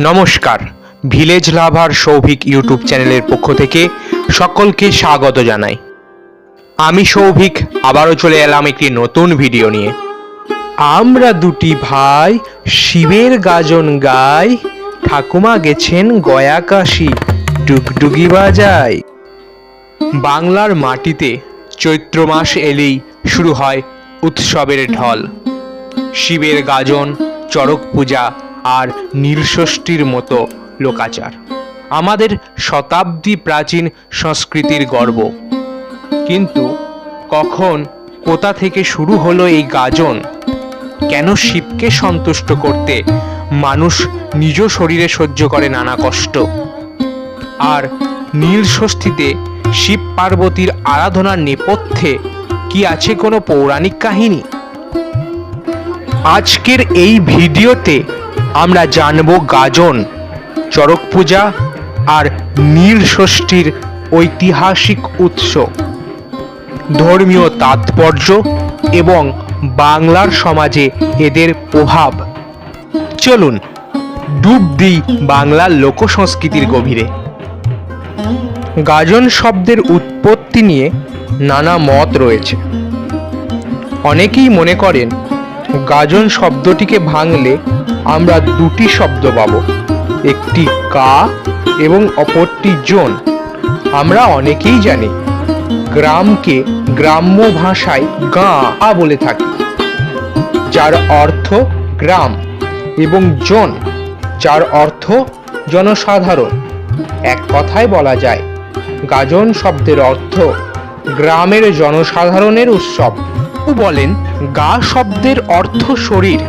নমস্কার। ভিলেজ লাভার সৌভিক ইউটিউব চ্যানেলের পক্ষ থেকে সকলকে স্বাগত জানাই। আমি সৌভিক, আবারও চলে এলাম একটি নতুন ভিডিও নিয়ে। আমরা দুটি ভাই শিবের গাজন গাই, ঠাকুমা গেছেন গয়া গয়াকাশি ডুগডুগি বাজায় বাংলার মাটিতে চৈত্র মাস এলেই শুরু হয় উৎসবের ঢল। শিবের গাজন, চড়ক পূজা আর নীলষষ্ঠীর মতো লোকাচার। আমাদের শতাব্দী প্রাচীন সংস্কৃতির গর্ব। কিন্তু কখন, কোথা থেকে শুরু হলো এই গাজন? কেন শিবকে সন্তুষ্ট করতে মানুষ নিজ শরীরে সহ্য করে নানা কষ্ট? আর নীল ষষ্ঠীতে শিব পার্বতীর আরাধনার নেপথ্যে কি আছে কোনো পৌরাণিক কাহিনী? আজকের এই ভিডিওতে আমরা জানব গাজন, চড়ক পূজা আর নীল ষষ্ঠীর ঐতিহাসিক উৎস। ধর্মীয় তাৎপর্য এবং বাংলার সমাজে এদের প্রভাব। চলুন, ডুব দিই বাংলার লোকসংস্কৃতির গভীরে। গাজন শব্দের উৎপত্তি নিয়ে নানা মত রয়েছে। অনেকেই মনে করেন, গাজন শব্দটিকে ভাঙলে আমরা দুটি শব্দ পাব, একটি কা এবং অপরটি জন। আমরা অনেকেই জানি, গ্রামকে গ্রাম্য ভাষায় গাঁ বলে থাকি, যার অর্থ গ্রাম এবং জন, যার অর্থ জনসাধারণ। এক কথায় বলা যায়, গাজন শব্দের অর্থ গ্রামের জনসাধারণের উৎসব। বলেন, গা শব্দের অর্থ শরীর।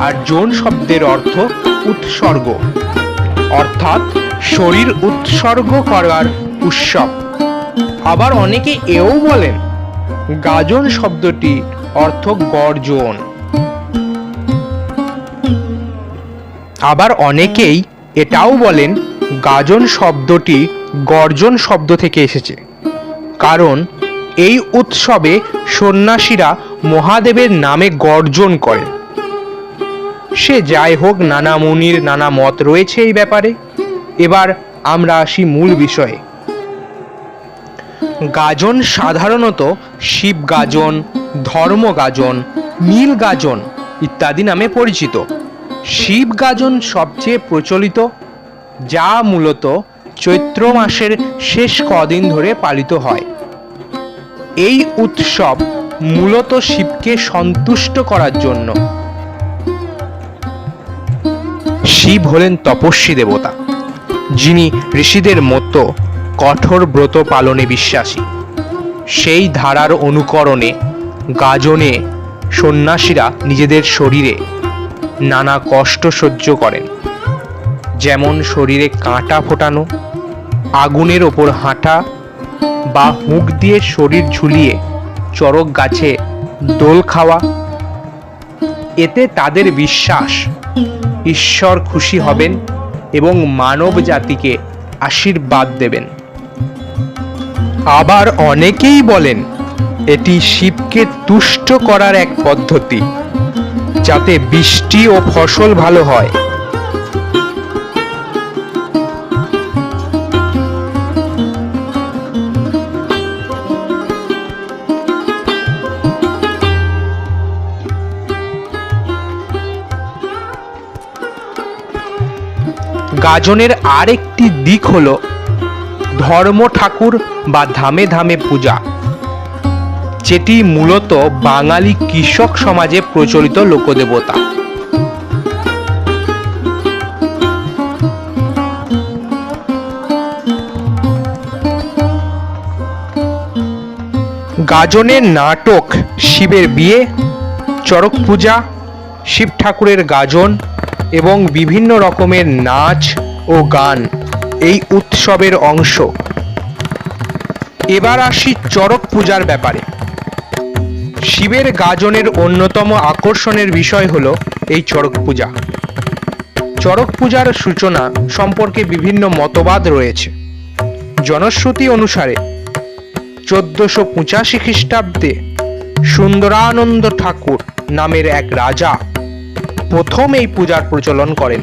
আর জন শব্দের অর্থ উৎসর্গ। অর্থাৎ শরীর উৎসর্গ করার উৎসব। আবার অনেকে এও বলেন, গাজন শব্দটি অর্থ গর্জন। আবার অনেকেই এটাও বলেন, গাজন শব্দটি গর্জন শব্দ থেকে এসেছে। কারণ এই উৎসবে সন্ন্যাসীরা মহাদেবের নামে গর্জন করেন সে যাই হোক নানা মুনির, নানা মত রয়েছে এই ব্যাপারে। এবার আমরা আসি মূল বিষয়ে। গাজন সাধারণত শিব গাজন, ধর্ম গাজন, নীল গাজন ইত্যাদি নামে পরিচিত। শিব গাজন সবচেয়ে প্রচলিত, যা মূলত চৈত্র মাসের শেষ কদিন ধরে পালিত হয়। এই উৎসব মূলত শিবকে সন্তুষ্ট করার জন্য শিব হলেন তপস্বী দেবতা, যিনি ঋষিদের মতো কঠোর ব্রত পালনে বিশ্বাসী। সেই ধারার অনুকরণে গাজনে সন্ন্যাসীরা নিজেদের শরীরে নানা কষ্ট সহ্য করেন। যেমন শরীরে কাঁটা ফোটানো, আগুনের ওপর হাঁটা বা হুঁক দিয়ে শরীর ঝুলিয়ে চড়ক গাছে দোল খাওয়া, এতে তাদের বিশ্বাস ঈশ্বর খুশি হবেন এবং মানব জাতিকে আশীর্বাদ দেবেন। আবার অনেকেই বলেন, এটি শিবকে তুষ্ট করার এক পদ্ধতি, যাতে বৃষ্টি ও ফসল ভালো হয়। গাজনের আরেকটি দিক হল ধর্ম ঠাকুর বা ধামে ধামে পূজা, যেটি মূলত বাঙালি কৃষক সমাজে প্রচলিত লোকদেবতা। গাজনের নাটক, শিবের বিয়ে চড়ক পূজা, শিব ঠাকুরের গাজন এবং বিভিন্ন রকমের নাচ ও গান এই উৎসবের অংশ। এবার আসি চড়ক পূজার ব্যাপারে। শিবের গাজনের অন্যতম আকর্ষণের বিষয় হলো এই চড়ক পূজা। চড়ক পূজার সূচনা সম্পর্কে বিভিন্ন মতবাদ রয়েছে। জনশ্রুতি অনুসারে চোদ্দশো পঁচাশি খ্রিস্টাব্দে সুন্দরানন্দ ঠাকুর নামের এক রাজা প্রথম এই পূজার প্রচলন করেন।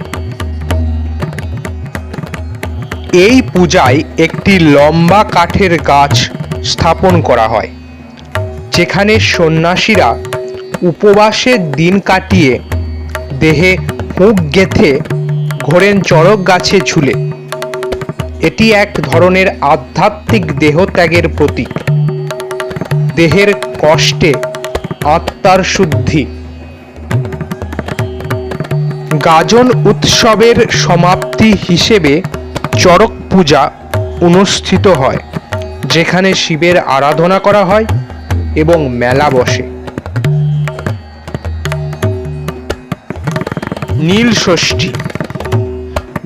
এই পূজায় একটি লম্বা কাঠের গাছ স্থাপন করা হয়, যেখানে সন্ন্যাসীরা উপবাসের দিন কাটিয়ে দেহে হুঁক গেথে ঘোরেন চড়ক গাছে ঝুলে। এটি এক ধরনের আধ্যাত্মিক দেহত্যাগের প্রতীক। দেহের কষ্টে আত্মার শুদ্ধি গাজন উৎসবের সমাপ্তি হিসেবে চড়ক পূজা অনুষ্ঠিত হয়, যেখানে শিবের আরাধনা করা হয় এবং মেলা বসে। নীল ষষ্ঠী।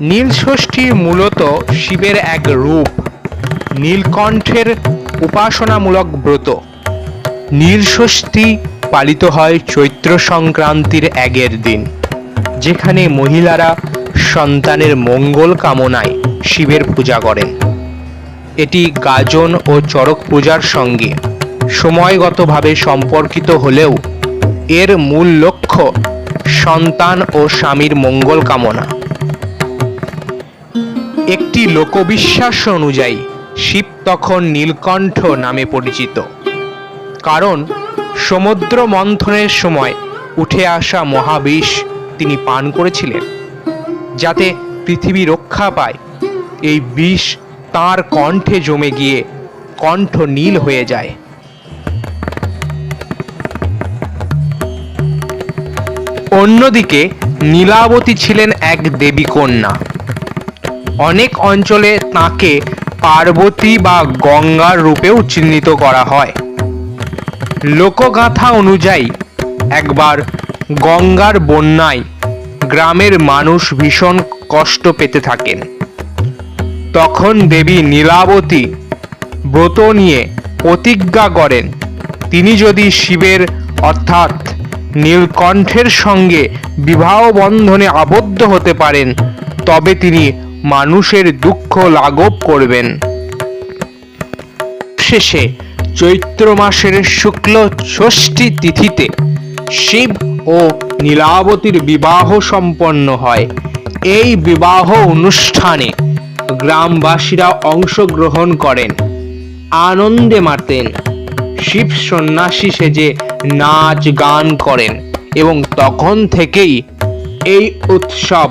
নীল ষষ্ঠী মূলত শিবের এক রূপ, নীলকণ্ঠের উপাসনামূলক ব্রত। নীল ষষ্ঠী পালিত হয় চৈত্র সংক্রান্তির আগের দিন। যেখানে মহিলারা সন্তানের মঙ্গল কামনায় শিবের পূজা করেন। এটি গাজন ও চড়ক পূজার সঙ্গে সময়গতভাবে সম্পর্কিত হলেও এর মূল লক্ষ্য সন্তান ও স্বামীর মঙ্গল কামনা। একটি লোকবিশ্বাস অনুযায়ী শিব তখন নীলকণ্ঠ নামে পরিচিত। কারণ সমুদ্র মন্থনের সময় উঠে আসা মহাবিষ তিনি পান করেছিলেন, যাতে পৃথিবী রক্ষা পায়। এই বিষ তার কণ্ঠে জমে গিয়ে কণ্ঠ নীল হয়ে যায়। অন্যদিকে নীলাবতী ছিলেন এক দেবী কন্যা। অনেক অঞ্চলে তাকে পার্বতী বা গঙ্গার রূপেও চিহ্নিত করা হয়। লোকগাথা অনুযায়ী একবার গঙ্গার বন্যায় গ্রামের মানুষ ভীষণ কষ্ট পেতে থাকেন। তখন দেবী নীলাবতী ব্রত নিয়ে প্রতিজ্ঞা করেন, তিনি যদি শিবের অর্থাৎ নীলকণ্ঠের সঙ্গে বিবাহ বন্ধনে আবদ্ধ হতে পারেন, তবে তিনি মানুষের দুঃখ লাঘব করবেন। শেষে চৈত্র মাসের শুক্ল ষষ্ঠী তিথিতে শিব ও নীলাবতীর বিবাহ সম্পন্ন হয়। এই বিবাহ অনুষ্ঠানে গ্রামবাসীরা অংশগ্রহণ করেন। আনন্দে মাতেন। শিব সন্ন্যাসী সেজে নাচ, গান করেন এবং তখন থেকেই এই উৎসব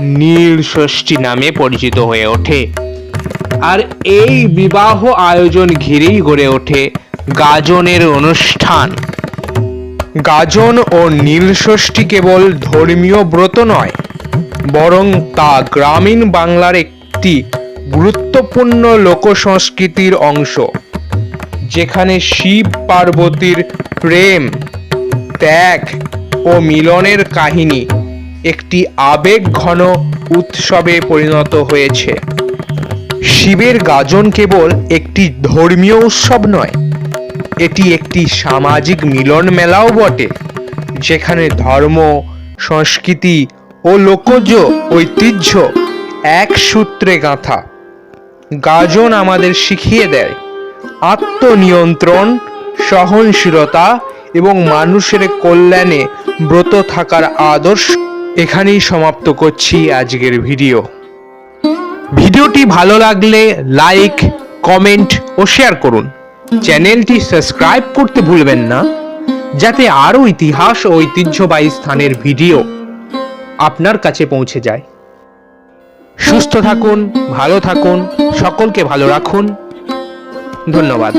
নীল ষষ্ঠী নামে পরিচিত হয়ে ওঠে। আর এই বিবাহ আয়োজন ঘিরেই গড়ে ওঠে গাজনের অনুষ্ঠান। গাজন ও নীলষষ্ঠী কেবল ধর্মীয় ব্রত নয়, বরং তা গ্রামীণ বাংলার একটি গুরুত্বপূর্ণ লোকসংস্কৃতির অংশ, যেখানে শিব পার্বতীর প্রেম, ত্যাগ ও মিলনের কাহিনী একটি আবেগ ঘন উৎসবে পরিণত হয়েছে। শিবের গাজন কেবল একটি ধর্মীয় উৎসব নয় এটি একটি সামাজিক মিলন মেলাও বটে, যেখানে ধর্ম, সংস্কৃতি ও লোকজ ঐতিহ্য এক সূত্রে গাঁথা। গাজন আমাদের শিখিয়ে দেয় আত্মনিয়ন্ত্রণ, সহনশীলতা এবং মানুষের কল্যাণে ব্রত থাকার আদর্শ। এখানেই সমাপ্ত করছি আজকের ভিডিও। ভিডিওটি ভালো লাগলে লাইক, কমেন্ট ও শেয়ার করুন। চ্যানেলটি সাবস্ক্রাইব করতে ভুলবেন না, যাতে আরও ইতিহাস ও ঐতিহ্যবাহী স্থানের ভিডিও আপনার কাছে পৌঁছে যায়। সুস্থ থাকুন, ভালো থাকুন, সকলকে ভালো রাখুন। ধন্যবাদ।